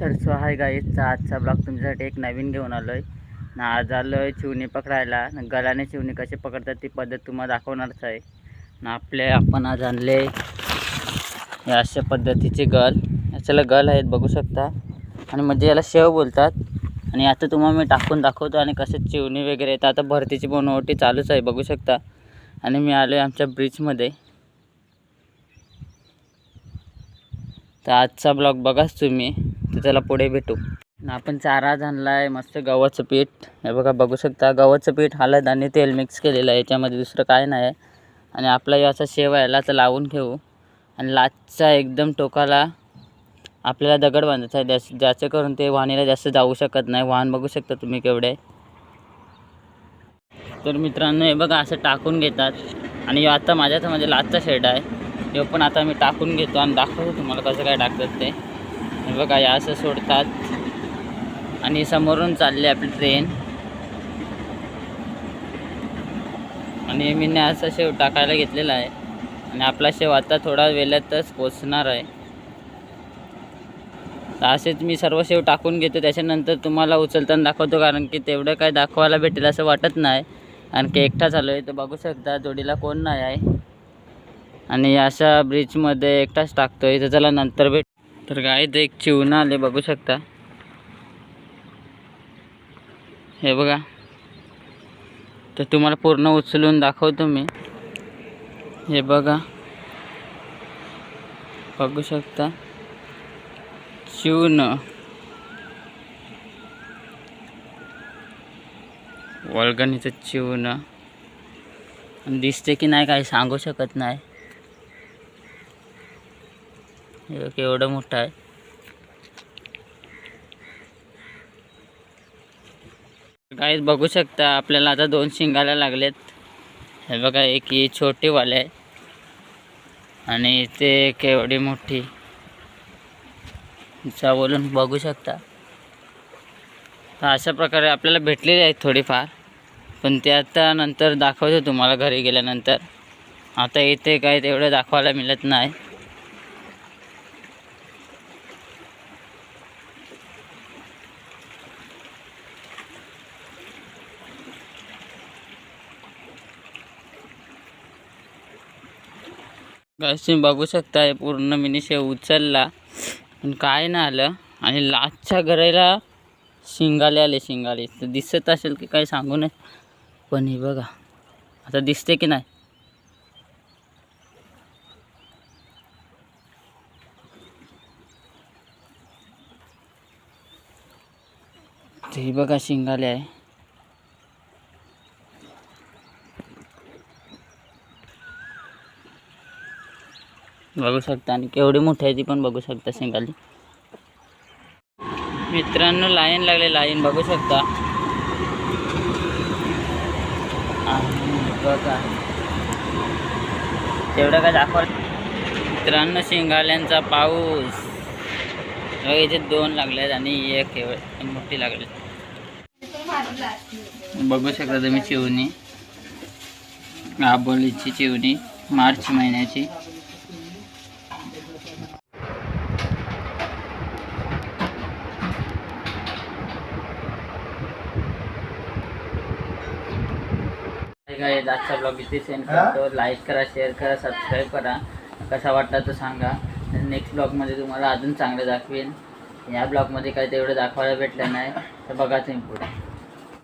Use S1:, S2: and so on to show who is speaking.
S1: तर सो हाय गाईजचा आजचा ब्लॉग तुमच्यासाठी एक नवीन घेऊन आलो आहे ना आज आलो आहे चिवणी पकडायला. गलाने चिवणी कशी पकडतात ती पद्धत तुम्हाला दाखवणारच आहे. ना आपले आपण आज आणले या अशा पद्धतीचे गल. याच्याला गल आहेत बघू शकता. आणि म्हणजे याला शेव बोलतात. आणि आता तुम्हाला मी टाकून दाखवतो आणि कसे चिवणी वगैरे येतात. आता भरतीची बनवटी चालूच आहे बघू शकता. आणि मी आलो आहे आमच्या ब्रिजमध्ये तर आजचा ब्लॉग बघाच तुम्ही तर त्याला पुढे भेटू. आपण चारा आणला आहे मस्त गव्हाचं पीठ. हे बघा बघू शकता गव्हाचं पीठ हळद आणि तेल मिक्स केलेलं आहे. याच्यामध्ये दुसरं काय नाही. आहे आणि आपला असा शेव आहे तर लावून घेऊ आणि लाचचा एकदम टोकाला आपल्याला दगड बांधायचा आहे. ज्या ज्याचे करून ते वाहनीला जास्त जाऊ शकत नाही. वाहन बघू शकता तुम्ही केवढे. तर मित्रांनो हे बघा असं टाकून घेतात. आणि आता माझ्याच म्हणजे लाचचा शेड आहे. हे पण आता मी टाकून घेतो आणि दाखवतो तुम्हाला कसं काय टाकतात ते. बघा या असं सोडतात. आणि समोरून चालली आपली ट्रेन आणि मी ने असा शेव टाकायला घेतलेला आहे. आणि आपला शेव आता थोडा वेळातच पोचणार आहे. तर असेच मी सर्व शेव टाकून घेतो. त्याच्यानंतर तुम्हाला उचलताना दाखवतो कारण की तेवढं काय दाखवायला भेटेल असं वाटत नाही. कारण की एकटा चालू आहे तर बघू शकता जोडीला कोण नाही आहे. आणि अशा ब्रिजमध्ये एकटाच टाकतोय. तर त्याला नंतर भेट. तर काय ते एक चिवणं आले बघू शकता. हे बघा. तर तुम्हाला पूर्ण उचलून दाखवतो मी. हे बघा. बघू शकता. चिवण वळगणीचं चिवणं दिसते की नाही काही सांगू शकत नाही. हे बघ, मोठं आहे. काहीच बघू शकता आपल्याला आता दोन शिंगाला लागलेत. हे बघा एक ही छोटीवाले आहे. आणि ते केवढी मोठी. बोलून बघू शकता. तर अशा प्रकारे आपल्याला भेटलेली आहेत थोडीफार. पण ते आता नंतर दाखवतो तुम्हाला घरी गेल्यानंतर. आता इथे काय तेवढं दाखवायला मिळत नाही. तुम्ही बघू शकताय पूर्ण मिनी शेव उचलला. पण काय नाही आलं. आणि लास्टच्या घराला शिंगाले आले शिंगाले. तर दिसत असेल की काही सांगू नये पण हे बघा आता दिसते की नाही? ते बघा शिंगाले आहे. बघू शकता. आणि केवढी मोठी आहे ती पण बघू शकता शिंगाली. मित्रांनो लाईन लागले. लाईन बघू शकता. आणि बघा. तेवढं काय दाखवा मित्रांनो शिंगाल्यांचा पाऊस. इथे दोन लागलेत आणि एक मोठी लागले. बघू शकता तुम्ही चिवणी. आबोलीची चिवणी मार्च महिन्याची. काय आजचा ब्लॉग इथे सेंड करतो लाईक करा शेअर करा सबस्क्राईब करा. कसा वाटला तर सांगा. नेक्स्ट ब्लॉगमध्ये तुम्हाला अजून चांगलं दाखवेन. या ब्लॉगमध्ये काही तेवढं दाखवायला भेटलं नाही तर बघा तुम्ही पुढे.